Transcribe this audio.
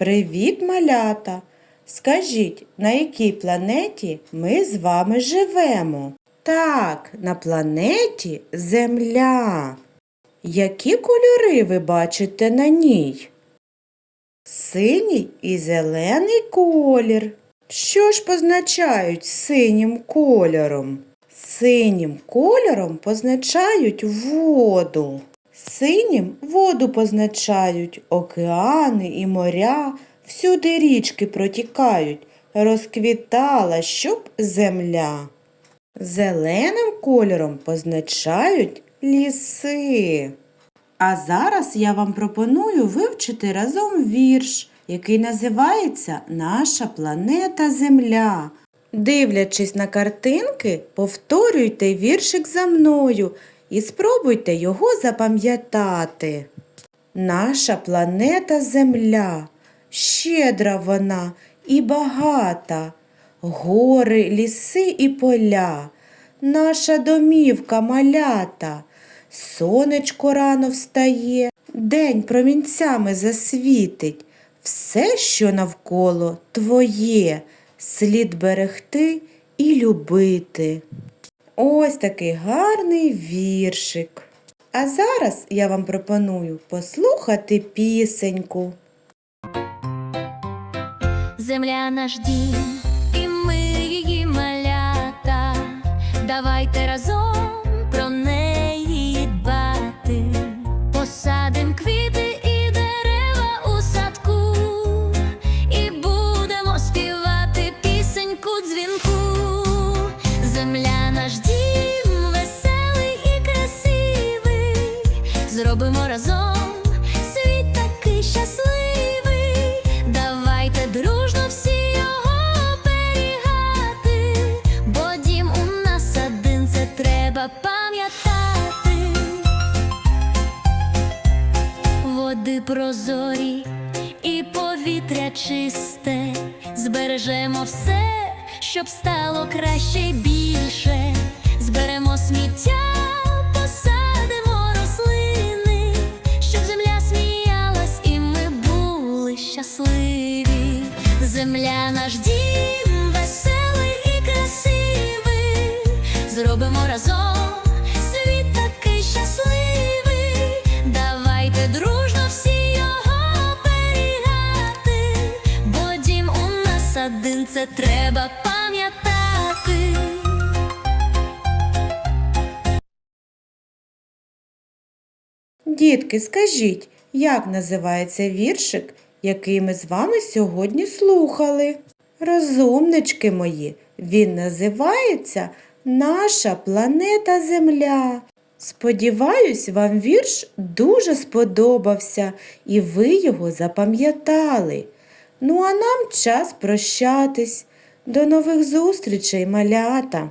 Привіт, малята! Скажіть, на якій планеті ми з вами живемо? Так, на планеті Земля. Які кольори ви бачите на ній? Синій і зелений колір. Що ж позначають синім кольором? Синім кольором позначають воду. Синім воду позначають океани і моря, всюди річки протікають, розквітала, щоб земля. Зеленим кольором позначають ліси. А зараз я вам пропоную вивчити разом вірш, який називається Наша планета Земля. Дивлячись на картинки, повторюйте віршик за мною і спробуйте його запам'ятати. Наша планета Земля, щедра вона і багата, гори, ліси і поля, наша домівка малята. Сонечко рано встає, день промінцями засвітить. Все, що навколо твоє, слід берегти і любити. Ось такий гарний віршик. А зараз я вам пропоную послухати пісеньку. Земля наш дім, і ми її малята. Давайте разом Води прозорі і повітря чисте, збережемо все, щоб стало краще й більше. Зберемо сміття, посадимо рослини, щоб земля сміялась і ми були щасливі. Земля наш дім, веселий і красивий. Зробимо разом це треба пам'ятати. Дітки, скажіть, як називається віршик, який ми з вами сьогодні слухали? Розумнички мої, він називається Наша планета Земля. Сподіваюсь, вам вірш дуже сподобався і ви його запам'ятали. Ну а нам час прощатись. До нових зустрічей, малята!